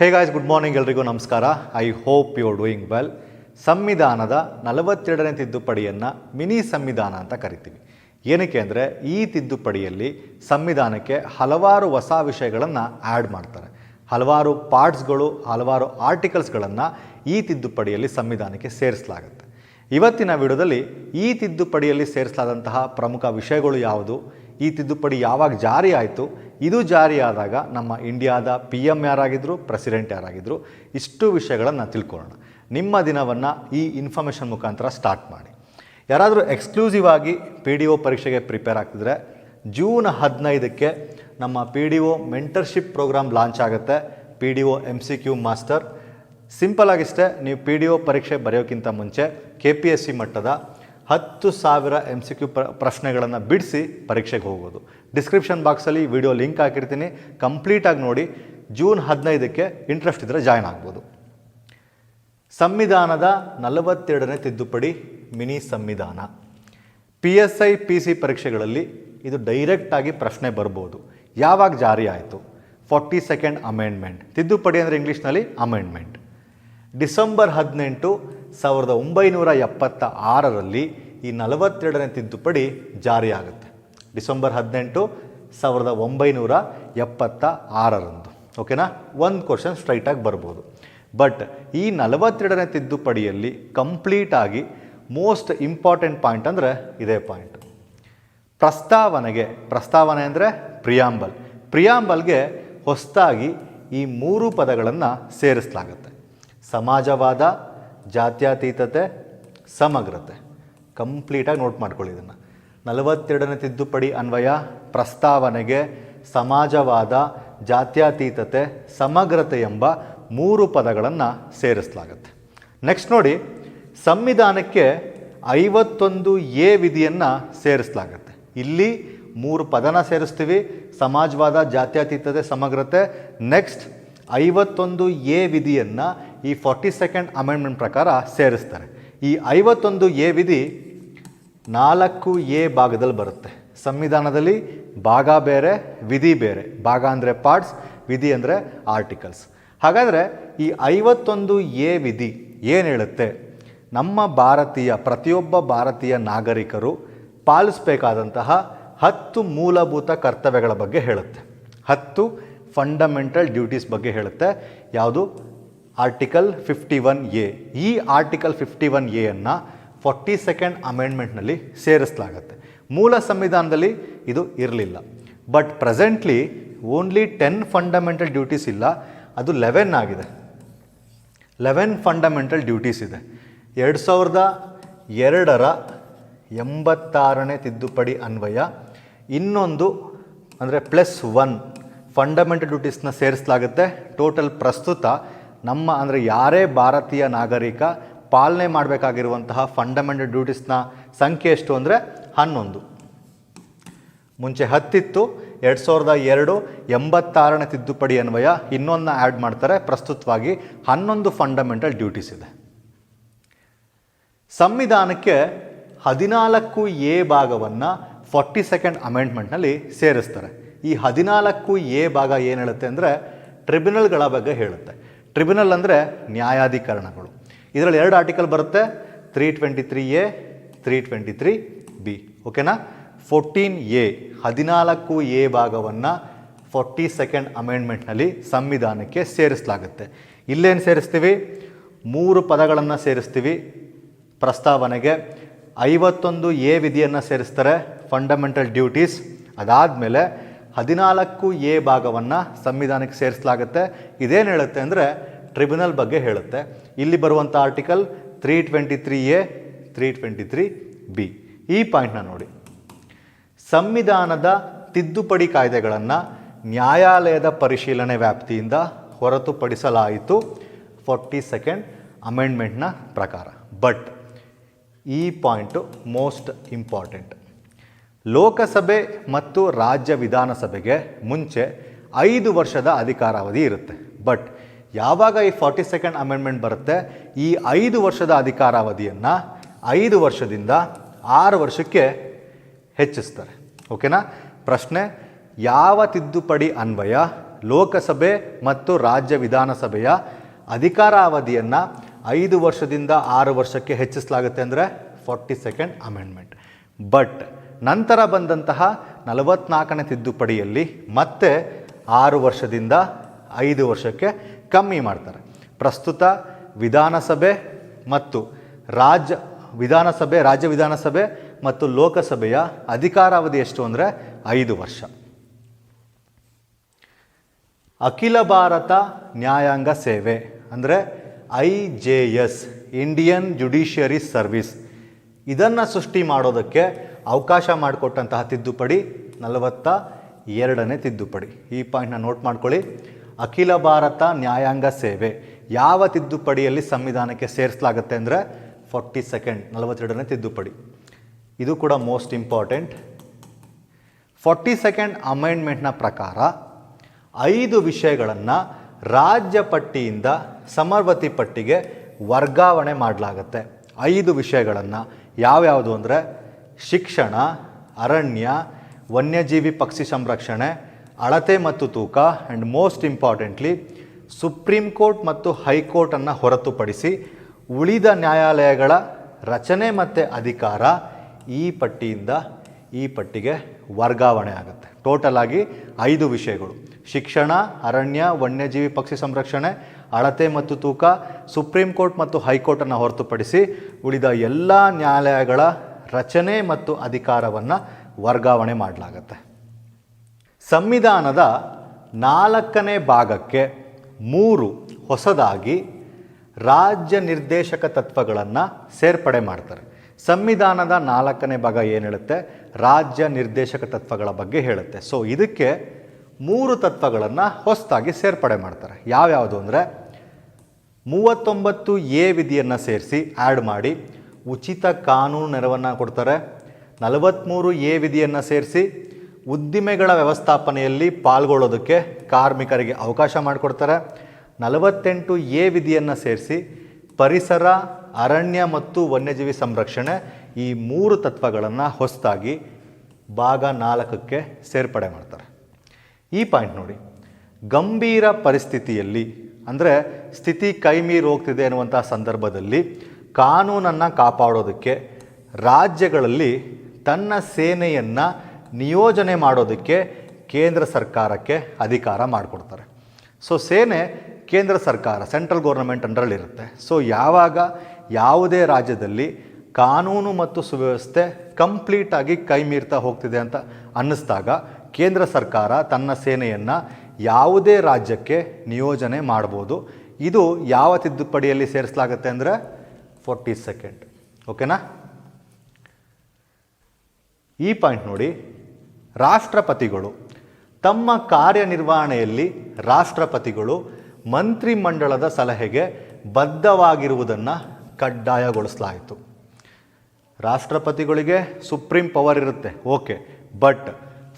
Hey guys good morning ಎಲ್ರಿಗೂ ನಮಸ್ಕಾರ. I hope you are doing well ಸಂವಿಧಾನದ ನಲವತ್ತೆರಡನೇ ತಿದ್ದುಪಡಿಯನ್ನು ಮಿನಿ ಸಂವಿಧಾನ ಅಂತ ಕರಿತೀವಿ. ಏನಕ್ಕೆ ಅಂದರೆ ಈ ತಿದ್ದುಪಡಿಯಲ್ಲಿ ಸಂವಿಧಾನಕ್ಕೆ ಹಲವಾರು ಹೊಸ ವಿಷಯಗಳನ್ನು ಆ್ಯಡ್ ಮಾಡ್ತಾರೆ. ಹಲವಾರು ಪಾರ್ಟ್ಸ್ಗಳು ಹಲವಾರು ಆರ್ಟಿಕಲ್ಸ್ಗಳನ್ನು ಈ ತಿದ್ದುಪಡಿಯಲ್ಲಿ ಸಂವಿಧಾನಕ್ಕೆ ಸೇರಿಸಲಾಗುತ್ತೆ. ಇವತ್ತಿನ ವಿಡಿಯೋದಲ್ಲಿ ಈ ತಿದ್ದುಪಡಿಯಲ್ಲಿ ಸೇರಿಸಲಾದಂತಹ ಪ್ರಮುಖ ವಿಷಯಗಳು ಯಾವುದು? ಈ ತಿದ್ದುಪಡಿ ಯಾವಾಗ ಜಾರಿ ಆಯಿತು? ಇದು ಜಾರಿಯಾದಾಗ ನಮ್ಮ ಇಂಡಿಯಾದ ಪಿ ಎಂ ಯಾರಾಗಿದ್ದರು ಪ್ರೆಸಿಡೆಂಟ್ ಯಾರಾಗಿದ್ದರು ಇಷ್ಟು ವಿಷಯಗಳನ್ನು ತಿಳ್ಕೊಳ್ಳೋಣ. ನಿಮ್ಮ ದಿನವನ್ನು ಈ ಇನ್ಫಾರ್ಮೇಷನ್ ಮುಖಾಂತರ ಸ್ಟಾರ್ಟ್ ಮಾಡಿ. ಯಾರಾದರೂ ಎಕ್ಸ್ಕ್ಲೂಸಿವ್ ಆಗಿ ಪಿ ಡಿ ಒ ಪರೀಕ್ಷೆಗೆ ಪ್ರಿಪೇರ್ ಆಗ್ತಿದ್ರೆ, ಜೂನ್ ಹದಿನೈದಕ್ಕೆ ನಮ್ಮ P D O mentorship program launch ಆಗುತ್ತೆ. P D O M C Q master. Simple ಆಗಿಷ್ಟೇ, ನೀವು ಪಿ ಡಿ ಒ ಪರೀಕ್ಷೆ ಬರೆಯೋಕ್ಕಿಂತ ಮುಂಚೆ ಕೆ ಪಿ ಎಸ್ ಸಿ ಮಟ್ಟದ ಹತ್ತು ಸಾವಿರ ಎಂ ಸಿ ಕ್ಯೂ ಪ್ರ, ಪ್ರಶ್ನೆಗಳನ್ನು ಬಿಡಿಸಿ ಪರೀಕ್ಷೆಗೆ ಹೋಗೋದು. ಡಿಸ್ಕ್ರಿಪ್ಷನ್ ಬಾಕ್ಸಲ್ಲಿ ವಿಡಿಯೋ ಲಿಂಕ್ ಹಾಕಿರ್ತೀನಿ. ಕಂಪ್ಲೀಟಾಗಿ ನೋಡಿ ಜೂನ್ ಹದಿನೈದಕ್ಕೆ ಇಂಟ್ರೆಸ್ಟ್ ಇದ್ದರೆ ಜಾಯ್ನ್ ಆಗ್ಬೋದು. ಸಂವಿಧಾನದ ನಲವತ್ತೆರಡನೇ ತಿದ್ದುಪಡಿ ಮಿನಿ ಸಂವಿಧಾನ. P S I P C ಪರೀಕ್ಷೆಗಳಲ್ಲಿ ಇದು ಡೈರೆಕ್ಟಾಗಿ ಪ್ರಶ್ನೆ ಬರ್ಬೋದು. ಯಾವಾಗ ಜಾರಿ ಆಯಿತು? ಫಾರ್ಟಿ ಸೆಕೆಂಡ್ ಅಮೆಂಡ್ಮೆಂಟ್ ತಿದ್ದುಪಡಿ ಅಂದರೆ ಇಂಗ್ಲೀಷ್ನಲ್ಲಿ ಅಮೆಂಡ್ಮೆಂಟ್ ಡಿಸೆಂಬರ್ ಹದಿನೆಂಟು ಸಾವಿರದ ಒಂಬೈನೂರ ಎಪ್ಪತ್ತ ಆರರಲ್ಲಿ ಈ ನಲವತ್ತೆರಡನೇ ತಿದ್ದುಪಡಿ ಜಾರಿಯಾಗುತ್ತೆ. ಡಿಸೆಂಬರ್ ಹದಿನೆಂಟು ಸಾವಿರದ ಒಂಬೈನೂರ ಎಪ್ಪತ್ತ ಆರರಂದು ಓಕೆನಾ? ಒಂದು ಕ್ವಶನ್ ಸ್ಟ್ರೈಟಾಗಿ ಬರ್ಬೋದು. ಬಟ್ ಈ ನಲವತ್ತೆರಡನೇ ತಿದ್ದುಪಡಿಯಲ್ಲಿ ಕಂಪ್ಲೀಟಾಗಿ ಮೋಸ್ಟ್ ಇಂಪಾರ್ಟೆಂಟ್ ಪಾಯಿಂಟ್ ಅಂದರೆ ಇದೇ ಪಾಯಿಂಟ್. ಪ್ರಸ್ತಾವನೆಗೆ, ಪ್ರಸ್ತಾವನೆ ಅಂದರೆ ಪ್ರಿಯಾಂಬಲ್. ಪ್ರಿಯಾಂಬಲ್ಗೆ ಹೊಸದಾಗಿ ಈ ಮೂರು ಪದಗಳನ್ನು ಸೇರಿಸಲಾಗುತ್ತೆ. ಸಮಾಜವಾದ ಜಾತ್ಯತೀತತೆ, ಸಮಗ್ರತೆ. ಕಂಪ್ಲೀಟಾಗಿ ನೋಟ್ ಮಾಡ್ಕೊಳ್ಳಿ ಇದನ್ನು. ನಲವತ್ತೆರಡನೇ ತಿದ್ದುಪಡಿ ಅನ್ವಯ, ಪ್ರಸ್ತಾವನೆಗೆ ಸಮಾಜವಾದ ಜಾತ್ಯತೀತತೆ, ಸಮಗ್ರತೆ ಎಂಬ ಮೂರು ಪದಗಳನ್ನು ಸೇರಿಸಲಾಗುತ್ತೆ. ನೆಕ್ಸ್ಟ್ ನೋಡಿ, ಸಂವಿಧಾನಕ್ಕೆ ಐವತ್ತೊಂದು ಎ ವಿಧಿಯನ್ನು ಸೇರಿಸಲಾಗುತ್ತೆ. ಇಲ್ಲಿ ಮೂರು ಪದನ ಸೇರಿಸ್ತೀವಿ, ಸಮಾಜವಾದ ಜಾತ್ಯತೀತತೆ, ಸಮಗ್ರತೆ. ನೆಕ್ಸ್ಟ್ ಐವತ್ತೊಂದು ಎ ವಿಧಿಯನ್ನು ಈ ಫಾರ್ಟಿ ಸೆಕೆಂಡ್ ಅಮೆಂಡ್ಮೆಂಟ್ ಪ್ರಕಾರ ಸೇರಿಸ್ತಾರೆ. ಈ ಐವತ್ತೊಂದು ಎ ವಿಧಿ ನಾಲ್ಕು ಎ ಭಾಗದಲ್ಲಿ ಬರುತ್ತೆ. ಸಂವಿಧಾನದಲ್ಲಿ ಭಾಗ ಬೇರೆ, ವಿಧಿ ಬೇರೆ. ಭಾಗ ಅಂದರೆ ಪಾರ್ಟ್ಸ್ ವಿಧಿ ಅಂದರೆ ಆರ್ಟಿಕಲ್ಸ್ ಹಾಗಾದರೆ ಈ ಐವತ್ತೊಂದು ಎ ವಿಧಿ ಏನು ಹೇಳುತ್ತೆ? ನಮ್ಮ ಭಾರತೀಯ, ಪ್ರತಿಯೊಬ್ಬ ಭಾರತೀಯ ನಾಗರಿಕರು ಪಾಲಿಸಬೇಕಾದಂತಹ ಹತ್ತು ಮೂಲಭೂತ ಕರ್ತವ್ಯಗಳ ಬಗ್ಗೆ ಹೇಳುತ್ತೆ. ಹತ್ತು ಫಂಡಮೆಂಟಲ್ ಡ್ಯೂಟೀಸ್ ಬಗ್ಗೆ ಹೇಳುತ್ತೆ. ಯಾವುದು? ಆರ್ಟಿಕಲ್ ಫಿಫ್ಟಿ ಒನ್ ಎ ಈ ಆರ್ಟಿಕಲ್ ಫಿಫ್ಟಿ ಒನ್ ಎಯನ್ನು ಫಾರ್ಟಿ ಸೆಕೆಂಡ್ ಅಮೆಂಡ್ಮೆಂಟ್ನಲ್ಲಿ ಸೇರಿಸಲಾಗತ್ತೆ. ಮೂಲ ಸಂವಿಧಾನದಲ್ಲಿ ಇದು ಇರಲಿಲ್ಲ. But presently only ten fundamental duties ಇಲ್ಲ. ಅದು ಲೆವೆನ್ ಆಗಿದೆ. ಲೆವೆನ್ ಫಂಡಮೆಂಟಲ್ ಡ್ಯೂಟೀಸ್ ಇದೆ. ಎರಡು ಸಾವಿರದ ಎರಡರ ಎಂಬತ್ತಾರನೇ ತಿದ್ದುಪಡಿ ಅನ್ವಯ. ಇನ್ನೊಂದು ಅಂದರೆ ಪ್ಲಸ್ ಒನ್ ಫಂಡಮೆಂಟಲ್ ಡ್ಯೂಟೀಸ್ನ ಸೇರಿಸಲಾಗುತ್ತೆ. ಟೋಟಲ್ ಪ್ರಸ್ತುತ ನಮ್ಮ ಅಂದರೆ ಯಾರೇ ಭಾರತೀಯ ನಾಗರಿಕ ಪಾಲನೆ ಮಾಡಬೇಕಾಗಿರುವಂತಹ ಫಂಡಮೆಂಟಲ್ ಡ್ಯೂಟೀಸ್ನ ಸಂಖ್ಯೆ ಎಷ್ಟು ಅಂದರೆ ಹನ್ನೊಂದು. ಮುಂಚೆ ಹತ್ತಿತ್ತು, ಎರಡು ಸಾವಿರದ ಎರಡು ಎಂಬತ್ತಾರನೇ ತಿದ್ದುಪಡಿ ಅನ್ವಯ ಇನ್ನೊಂದನ್ನ ಆ್ಯಡ್ ಮಾಡ್ತಾರೆ. ಪ್ರಸ್ತುತವಾಗಿ ಹನ್ನೊಂದು ಫಂಡಮೆಂಟಲ್ ಡ್ಯೂಟೀಸ್ ಇದೆ. ಸಂವಿಧಾನಕ್ಕೆ ಹದಿನಾಲ್ಕು ಎ ಭಾಗವನ್ನು ಫಾರ್ಟಿ ಸೆಕೆಂಡ್ ಅಮೆಂಡ್ಮೆಂಟ್ನಲ್ಲಿ ಸೇರಿಸ್ತಾರೆ. ಈ ಹದಿನಾಲ್ಕು ಎ ಭಾಗ ಏನು ಹೇಳುತ್ತೆ ಅಂದರೆ ಟ್ರಿಬ್ಯುನಲ್ಗಳ ಬಗ್ಗೆ ಹೇಳುತ್ತೆ. ಟ್ರಿಬ್ಯುನಲ್ ಅಂದರೆ ನ್ಯಾಯಾಧಿಕರಣಗಳು. ಇದರಲ್ಲಿ ಎರಡು ಆರ್ಟಿಕಲ್ ಬರುತ್ತೆ. Three twenty three A three twenty three B ಓಕೆನಾ? ಫೋರ್ಟೀನ್ ಎ ಹದಿನಾಲ್ಕು ಎ ಭಾಗವನ್ನು ಫೋರ್ಟಿ ಸೆಕೆಂಡ್ ಅಮೆಂಡ್ಮೆಂಟ್ನಲ್ಲಿ ಸಂವಿಧಾನಕ್ಕೆ ಸೇರಿಸಲಾಗುತ್ತೆ. ಇಲ್ಲೇನು ಸೇರಿಸ್ತೀವಿ? ಮೂರು ಪದಗಳನ್ನು ಸೇರಿಸ್ತೀವಿ. ಪ್ರಸ್ತಾವನೆಗೆ ಐವತ್ತೊಂದು ಎ ವಿಧಿಯನ್ನು ಸೇರಿಸ್ತಾರೆ ಫಂಡಮೆಂಟಲ್ ಡ್ಯೂಟೀಸ್ ಅದಾದಮೇಲೆ ಹದಿನಾಲ್ಕು ಎ ಭಾಗವನ್ನು ಸಂವಿಧಾನಕ್ಕೆ ಸೇರಿಸಲಾಗುತ್ತೆ. ಇದೇನು ಹೇಳುತ್ತೆ ಅಂದರೆ ಟ್ರಿಬ್ಯುನಲ್ ಬಗ್ಗೆ ಹೇಳುತ್ತೆ. ಇಲ್ಲಿ ಬರುವಂಥ article three twenty three A, three twenty three B. ಈ ಪಾಯಿಂಟ್ನ ನೋಡಿ. ಸಂವಿಧಾನದ ತಿದ್ದುಪಡಿ ಕಾಯ್ದೆಗಳನ್ನು ನ್ಯಾಯಾಲಯದ ಪರಿಶೀಲನೆ ವ್ಯಾಪ್ತಿಯಿಂದ ಹೊರತುಪಡಿಸಲಾಯಿತು. ಫೋರ್ಟಿ ಸೆಕೆಂಡ್ ಅಮೆಂಡ್ಮೆಂಟ್ನ ಪ್ರಕಾರ. ಬಟ್ ಈ ಪಾಯಿಂಟು ಮೋಸ್ಟ್ ಇಂಪಾರ್ಟೆಂಟ್. ಲೋಕಸಭೆ ಮತ್ತು ರಾಜ್ಯ ವಿಧಾನಸಭೆಗೆ ಮುಂಚೆ ಐದು ವರ್ಷದ ಅಧಿಕಾರಾವಧಿ ಇರುತ್ತೆ. ಬಟ್ ಯಾವಾಗ ಈ ಫಾರ್ಟಿ ಸೆಕೆಂಡ್ ಅಮೆಂಡ್ಮೆಂಟ್ ಬರುತ್ತೆ? ಈ ಐದು ವರ್ಷದ ಅಧಿಕಾರಾವಧಿಯನ್ನು ಐದು ವರ್ಷದಿಂದ ಆರು ವರ್ಷಕ್ಕೆ ಹೆಚ್ಚಿಸ್ತಾರೆ. ಓಕೆನಾ ಪ್ರಶ್ನೆ, ಯಾವ ತಿದ್ದುಪಡಿ ಅನ್ವಯ ಲೋಕಸಭೆ ಮತ್ತು ರಾಜ್ಯ ವಿಧಾನಸಭೆಯ ಅಧಿಕಾರಾವಧಿಯನ್ನು ಐದು ವರ್ಷದಿಂದ ಆರು ವರ್ಷಕ್ಕೆ ಹೆಚ್ಚಿಸಲಾಗುತ್ತೆ ಅಂದರೆ ಫಾರ್ಟಿ ಸೆಕೆಂಡ್ ಅಮೆಂಡ್ಮೆಂಟ್ ಬಟ್ ನಂತರ ಬಂದಂತಹ ನಲವತ್ನಾಲ್ಕನೇ ತಿದ್ದುಪಡಿಯಲ್ಲಿ ಮತ್ತೆ ಆರು ವರ್ಷದಿಂದ ಐದು ವರ್ಷಕ್ಕೆ ಕಮ್ಮಿ ಮಾಡ್ತಾರೆ. ಪ್ರಸ್ತುತ ವಿಧಾನಸಭೆ ಮತ್ತು ರಾಜ್ಯ ವಿಧಾನಸಭೆ ರಾಜ್ಯ ವಿಧಾನಸಭೆ ಮತ್ತು ಲೋಕಸಭೆಯ ಅಧಿಕಾರಾವಧಿ ಎಷ್ಟು ಅಂದರೆ ಐದು ವರ್ಷ. ಅಖಿಲ ಭಾರತ ನ್ಯಾಯಾಂಗ ಸೇವೆ ಅಂದರೆ I J S Indian judiciary service. ಇದನ್ನು ಸೃಷ್ಟಿ ಮಾಡೋದಕ್ಕೆ ಅವಕಾಶ ಮಾಡಿಕೊಟ್ಟಂತಹ ತಿದ್ದುಪಡಿ ನಲವತ್ತ ಎರಡನೇ ತಿದ್ದುಪಡಿ. ಈ ಪಾಯಿಂಟ್ನ ನೋಟ್ ಮಾಡ್ಕೊಳ್ಳಿ. ಅಖಿಲ ಭಾರತ ನ್ಯಾಯಾಂಗ ಸೇವೆ. ಯಾವ ತಿದ್ದುಪಡಿಯಲ್ಲಿ ಸಂವಿಧಾನಕ್ಕೆ ಸೇರಿಸಲಾಗುತ್ತೆ ಅಂದರೆ ಫೋರ್ಟಿ ಸೆಕೆಂಡ್ ನಲವತ್ತೆರಡನೇ ತಿದ್ದುಪಡಿ. ಇದು ಕೂಡ ಮೋಸ್ಟ್ ಇಂಪಾರ್ಟೆಂಟ್ ಫೋರ್ಟಿ ಸೆಕೆಂಡ್ ಅಮೆಂಡ್ಮೆಂಟ್ನ ಪ್ರಕಾರ ಐದು ವಿಷಯಗಳನ್ನು ರಾಜ್ಯ ಪಟ್ಟಿಯಿಂದ ಸಮರ್ವತಿ ಪಟ್ಟಿಗೆ ವರ್ಗಾವಣೆ ಮಾಡಲಾಗತ್ತೆ. ಐದು ವಿಷಯಗಳನ್ನು ಯಾವ್ಯಾವುದು ಅಂದರೆ ಶಿಕ್ಷಣ, ಅರಣ್ಯ, ವನ್ಯಜೀವಿ ಪಕ್ಷಿ ಸಂರಕ್ಷಣೆ, ಅಳತೆ ಮತ್ತು ತೂಕ and most importantly supreme court ಮತ್ತು ಹೈಕೋರ್ಟನ್ನು ಹೊರತುಪಡಿಸಿ ಉಳಿದ ನ್ಯಾಯಾಲಯಗಳ ರಚನೆ ಮತ್ತು ಅಧಿಕಾರ ಈ ಪಟ್ಟಿಯಿಂದ ಈ ಪಟ್ಟಿಗೆ ವರ್ಗಾವಣೆ ಆಗುತ್ತೆ. ಟೋಟಲ್ ಆಗಿ ಐದು ವಿಷಯಗಳು. ಶಿಕ್ಷಣ, ಅರಣ್ಯ, ವನ್ಯಜೀವಿ ಪಕ್ಷಿ ಸಂರಕ್ಷಣೆ, ಅಳತೆ ಮತ್ತು ತೂಕ ಸುಪ್ರೀಂ ಕೋರ್ಟ್ ಮತ್ತು ಹೈಕೋರ್ಟನ್ನು ಹೊರತುಪಡಿಸಿ ಉಳಿದ ಎಲ್ಲ ನ್ಯಾಯಾಲಯಗಳ ರಚನೆ ಮತ್ತು ಅಧಿಕಾರವನ್ನು ವರ್ಗಾವಣೆ ಮಾಡಲಾಗತ್ತೆ. ಸಂವಿಧಾನದ ನಾಲ್ಕನೇ ಭಾಗಕ್ಕೆ ಮೂರು ಹೊಸದಾಗಿ ರಾಜ್ಯ ನಿರ್ದೇಶಕ ತತ್ವಗಳನ್ನು ಸೇರ್ಪಡೆ ಮಾಡ್ತಾರೆ. ಸಂವಿಧಾನದ ನಾಲ್ಕನೇ ಭಾಗ ಏನು ಹೇಳುತ್ತೆ? ರಾಜ್ಯ ನಿರ್ದೇಶಕ ತತ್ವಗಳ ಬಗ್ಗೆ ಹೇಳುತ್ತೆ. ಸೊ ಇದಕ್ಕೆ ಮೂರು ತತ್ವಗಳನ್ನು ಹೊಸದಾಗಿ ಸೇರ್ಪಡೆ ಮಾಡ್ತಾರೆ. ಯಾವ್ಯಾವುದು ಅಂದರೆ, ಮೂವತ್ತೊಂಬತ್ತು ಎ ವಿಧಿಯನ್ನು ಸೇರಿಸಿ ಆ್ಯಡ್ ಮಾಡಿ ಉಚಿತ ಕಾನೂನು ನೆರವನ್ನು ಕೊಡ್ತಾರೆ. ನಲವತ್ತ್ಮೂರು ಎ ವಿಧಿಯನ್ನು ಸೇರಿಸಿ ಉದ್ದಿಮೆಗಳ ವ್ಯವಸ್ಥಾಪನೆಯಲ್ಲಿ ಪಾಲ್ಗೊಳ್ಳೋದಕ್ಕೆ ಕಾರ್ಮಿಕರಿಗೆ ಅವಕಾಶ ಮಾಡಿಕೊಡ್ತಾರೆ. ನಲವತ್ತೆಂಟು ಎ ವಿಧಿಯನ್ನು ಸೇರಿಸಿ ಪರಿಸರ, ಅರಣ್ಯ ಮತ್ತು ವನ್ಯಜೀವಿ ಸಂರಕ್ಷಣೆ ಈ ಮೂರು ತತ್ವಗಳನ್ನು ಹೊಸದಾಗಿ ಭಾಗ ನಾಲ್ಕಕ್ಕೆ ಸೇರ್ಪಡೆ ಮಾಡ್ತಾರೆ. ಈ ಪಾಯಿಂಟ್ ನೋಡಿ. ಗಂಭೀರ ಪರಿಸ್ಥಿತಿಯಲ್ಲಿ ಅಂದರೆ ಸ್ಥಿತಿ ಕೈಮೀರಿ ಹೋಗ್ತಿದೆ ಅನ್ನುವಂಥ ಸಂದರ್ಭದಲ್ಲಿ ಕಾನೂನನ್ನು ಕಾಪಾಡೋದಕ್ಕೆ, ರಾಜ್ಯಗಳಲ್ಲಿ ತನ್ನ ಸೇನೆಯನ್ನು ನಿಯೋಜನೆ ಮಾಡೋದಕ್ಕೆ ಕೇಂದ್ರ ಸರ್ಕಾರಕ್ಕೆ ಅಧಿಕಾರ ಮಾಡಿಕೊಡ್ತಾರೆ. ಸೊ ಸೇನೆ ಕೇಂದ್ರ ಸರ್ಕಾರ, ಸೆಂಟ್ರಲ್ ಗೌರ್ಮೆಂಟ್ ಅಂಡರಲ್ಲಿರುತ್ತೆ ಸೊ ಯಾವಾಗ ಯಾವುದೇ ರಾಜ್ಯದಲ್ಲಿ ಕಾನೂನು ಮತ್ತು ಸುವ್ಯವಸ್ಥೆ ಕಂಪ್ಲೀಟಾಗಿ ಕೈ ಮೀರ್ತಾ ಹೋಗ್ತಿದೆ ಅಂತ ಅನ್ನಿಸ್ದಾಗ, ಕೇಂದ್ರ ಸರ್ಕಾರ ತನ್ನ ಸೇನೆಯನ್ನು ಯಾವುದೇ ರಾಜ್ಯಕ್ಕೆ ನಿಯೋಜನೆ ಮಾಡ್ಬೋದು. ಇದು ಯಾವ ತಿದ್ದುಪಡಿಯಲ್ಲಿ ಸೇರಿಸಲಾಗುತ್ತೆ ಅಂದರೆ ಫೋರ್ಟಿ ಸೆಕೆಂಡ್. ಓಕೆನಾ? ಈ ಪಾಯಿಂಟ್ ನೋಡಿ. ರಾಷ್ಟ್ರಪತಿಗಳು ತಮ್ಮ ಕಾರ್ಯನಿರ್ವಹಣೆಯಲ್ಲಿ ರಾಷ್ಟ್ರಪತಿಗಳು ಮಂತ್ರಿಮಂಡಲದ ಸಲಹೆಗೆ ಬದ್ಧವಾಗಿರುವುದನ್ನು ಕಡ್ಡಾಯಗೊಳಿಸಲಾಯಿತು. ರಾಷ್ಟ್ರಪತಿಗಳಿಗೆ ಸುಪ್ರೀಂ ಪವರ್ ಇರುತ್ತೆ, ಓಕೆ. ಬಟ್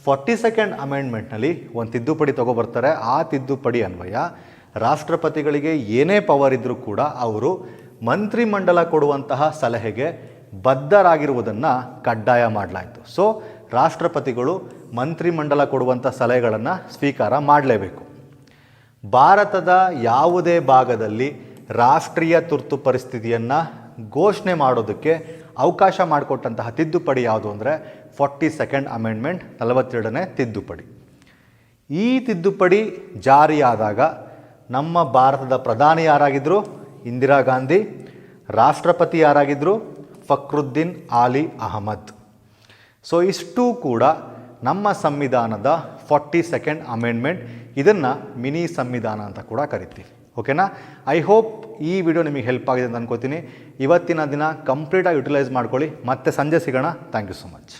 ಫಾರ್ಟಿ ಸೆಕೆಂಡ್ ಅಮೆಂಡ್ಮೆಂಟ್ನಲ್ಲಿ ಒಂದು ತಿದ್ದುಪಡಿ ತಗೊಬರ್ತಾರೆ. ಆ ತಿದ್ದುಪಡಿ ಅನ್ವಯ ರಾಷ್ಟ್ರಪತಿಗಳಿಗೆ ಏನೇ ಪವರ್ ಇದ್ದರೂ ಕೂಡ ಅವರು ಮಂತ್ರಿಮಂಡಲ ಕೊಡುವಂತಹ ಸಲಹೆಗೆ ಬದ್ಧರಾಗಿರುವುದನ್ನು ಕಡ್ಡಾಯ ಮಾಡಲಾಯಿತು. ಸೊ ರಾಷ್ಟ್ರಪತಿಗಳು ಮಂತ್ರಿಮಂಡಲ ಕೊಡುವಂಥ ಸಲಹೆಗಳನ್ನು ಸ್ವೀಕಾರ ಮಾಡಲೇಬೇಕು. ಭಾರತದ ಯಾವುದೇ ಭಾಗದಲ್ಲಿ ರಾಷ್ಟ್ರೀಯ ತುರ್ತು ಪರಿಸ್ಥಿತಿಯನ್ನು ಘೋಷಣೆ ಮಾಡೋದಕ್ಕೆ ಅವಕಾಶ ಮಾಡಿಕೊಟ್ಟಂತಹ ತಿದ್ದುಪಡಿ ಯಾವುದು ಅಂದರೆ ಫಾರ್ಟಿ ಸೆಕೆಂಡ್ ಅಮೆಂಡ್ಮೆಂಟ್, ನಲವತ್ತೆರಡನೇ ತಿದ್ದುಪಡಿ. ಈ ತಿದ್ದುಪಡಿ ಜಾರಿಯಾದಾಗ ನಮ್ಮ ಭಾರತದ ಪ್ರಧಾನಿ ಯಾರಾಗಿದ್ದರು ಇಂದಿರಾ ಗಾಂಧಿ, ರಾಷ್ಟ್ರಪತಿ ಯಾರಾಗಿದ್ದರು ಫಕ್ರುದ್ದೀನ್ ಆಲಿ ಅಹಮದ್. ಸೊ ಇಷ್ಟು ಕೂಡ ನಮ್ಮ ಸಂವಿಧಾನದ ಫಾರ್ಟಿ ಸೆಕೆಂಡ್ ಅಮೆಂಡ್ಮೆಂಟ್ ಇದನ್ನು ಮಿನಿ ಸಂವಿಧಾನ ಅಂತ ಕೂಡ ಕರಿತೀವಿ. ಓಕೆನಾ ಐ ಹೋಪ್ ಈ ವಿಡಿಯೋ ನಿಮಗೆ ಹೆಲ್ಪ್ ಆಗಿದೆ ಅಂತ ಅನ್ಕೋತೀನಿ. ಇವತ್ತಿನ ದಿನ ಕಂಪ್ಲೀಟಾಗಿ ಯುಟಿಲೈಸ್ ಮಾಡ್ಕೊಳ್ಳಿ. ಮತ್ತೆ ಸಂಜೆ ಸಿಗೋಣ. Thank you so much